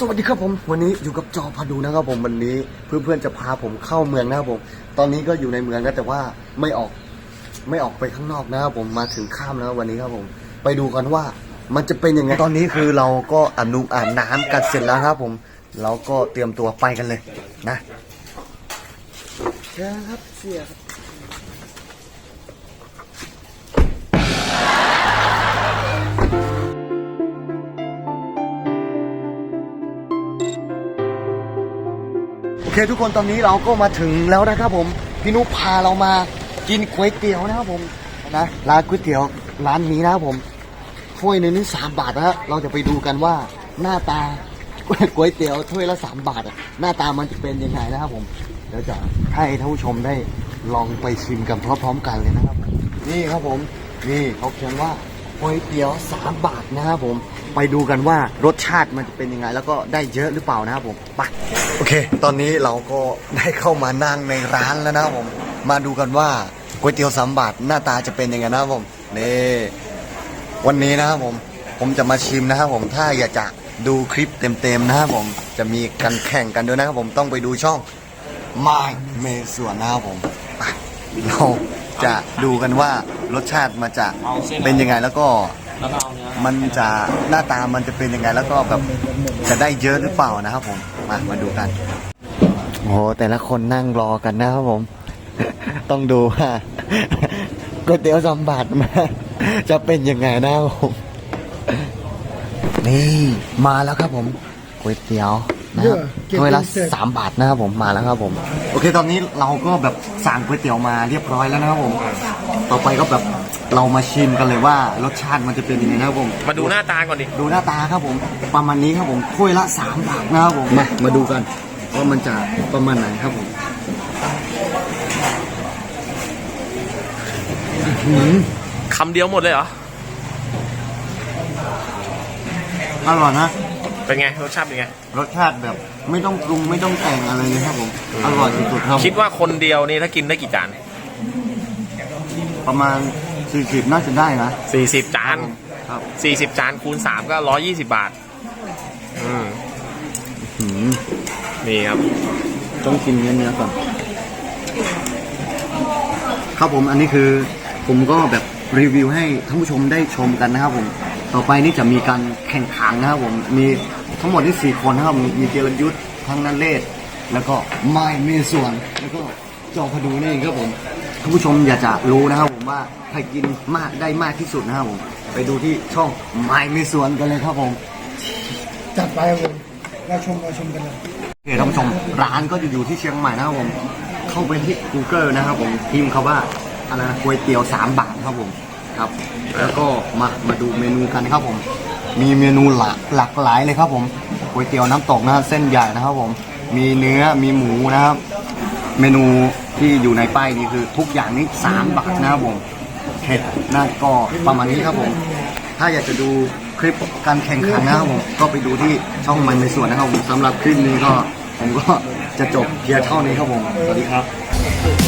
สวัสดีครับผมวันนี้อยู่กับจอพาดูนะครับผมวันนี้เพื่อนๆจะพาผมเข้าเมืองนะครับผม ตอนนี้ก็อยู่ในเมืองนะแต่ว่าไม่ออกไม่ออกไปข้างนอกนะครับผมมาถึงข้ามแล้ววันนี้ครับผม ไปดูกันว่ามันจะเป็นยังไงตอนนี้คือเราก็อนุอ่านน้ำกันเสร็จแล้วครับผมเราก็เตรียมตัวไปกันเลย นะครับเสียครับ เคทุกคนตอนนี้เราก็มาถึงแล้วนะครับผมพี่นุพาเรามากินก๋วยเตี๋ยวนะครับผมนะร้านก๋วยเตี๋ยวร้านนี้นะครับผมถ้วยหนึงนี่สามบาทนะฮะเราจะไปดูกันว่าหน้าตาก๋วยเตี๋ยวถ้วยละสามบาทอะหน้าตามันจะเป็นยังไงนะครับผมเดี๋ยวจะให้ท่านผู้ชมได้ลองไปชิมกันพร้อมๆกันเลยนะครับ นี่ครับผมนี่เขาเขียนว่าก๋วยเตี๋ยวสามบาทนะครับผม ไปดูกันว่ารสชาติมันจะเป็นยังไง แล้วก็ได้เยอะหรือเปล่านะครับผมไปโอเค ตอนนี้เราก็ได้เข้ามานั่งในร้านแล้วนะครับผม มาดูกันว่าก๋วยเตี๋ยวสามบาทหน้าตาจะเป็นยังไงนะครับผมนี่วันนี้นะครับผมผมจะมาชิมนะครับผมถ้าอยากจะดูคลิปเต็มๆนะครับผมจะมีการแข่งกันด้วยนะครับผมต้องไปดูช่องมาเมส่วนนะครับผมไปเราจะดูกันว่ารสชาติมันจะเป็นยังไงแล้วก็ แล้วก็เอาเนื้อมันจะหน้าตามันจะเป็นยังไง แล้วก็แบบจะได้เยอะหรือเปล่านะครับผม มามาดูกันโอ้โหแต่ละคนนั่งรอกันนะครับผม ต้องดูว่าก๋วยเตี๋ยวสามบาทมาจะเป็นยังไงนะครับผม นี่มาแล้วครับผมก๋วยเตี๋ยว นะครับถ้วยละสามบาทนะครับผมมาแล้วครับผม โอเคตอนนี้เราก็แบบสั่งก๋วยเตี๋ยวมาเรียบร้อยแล้วนะครับผม ต่อไปก็แบบเรามาชิมกันเลยว่ารสชาติมันจะเป็นยังไงนะครับผมมาดูหน้าตาก่อนดิ ดูหน้าตาครับผม ประมาณนี้ครับผมถ้วยละสามบาทนะครับผมมามาดูกันว่ามันจะประมาณไหนครับผมอื้อหือคำเดียวหมดเลยเหรอ อร่อยนะ เป็นไงรสชาติเป็นไง รสชาติแบบไม่ต้องปรุงไม่ต้องแต่งอะไรเลยครับผมอร่อยสุดๆครับคิดว่าคนเดียวนี่ถ้ากินได้กี่จานประมาณ 40 น่าจะได้นะ 40 จาน ครับ 40 จานคูณ 3 ก็ 120 บาท อืมหืมนี่ครับ ต้องกินเนื้อๆก่อนครับผมอันนี้คือผมก็แบบรีวิวให้ท่านผู้ชมได้ชมกันนะครับผม ต่อไปนี่จะมีการแข่งขันนะครับผม มีทั้งหมดที่สี่คนนะครับมีมีเจรยุทธ์ทั้งนันเลศแล้วก็ไม้เมส่วน แล้วก็จอพดูนี่เองครับผมท่านผู้ชมอยากจะรู้นะครับผมว่าใครกินมากได้มากที่สุดนะครับผม ไปดูที่ช่องไม้เมส่วนกันเลยครับผม จัดไปครับผมเราชมเราชมกันเลยโอเคท่านผู้ชมร้านก็จะอยู่ที่เชียงใหม่นะครับผม เข้าไปที่ Google นะครับผมพิมพ์คำว่าอะไรนะก๋วยเตี๋ยวสามบาทครับผม ครับ แล้วก็มามาดูเมนูกันครับผม มีเมนูหลากหลากหลายเลยครับผมก๋วยเตี๋ยวน้ำตกนะเส้นใหญ่นะครับผม มีเนื้อมีหมูนะครับ เมนูที่อยู่ในป้ายนี้คือทุกอย่างนี้สามบาทนะครับผมเผ็ดน่าก็ประมาณนี้ครับผม ถ้าอยากจะดูคลิปการแข่งขันนะครับผมก็ไปดูที่ช่องมันในส่วนนะครับผมสำหรับคลิปนี้ก็ผมก็จะจบเพียงเท่านี้ครับผม สวัสดีครับ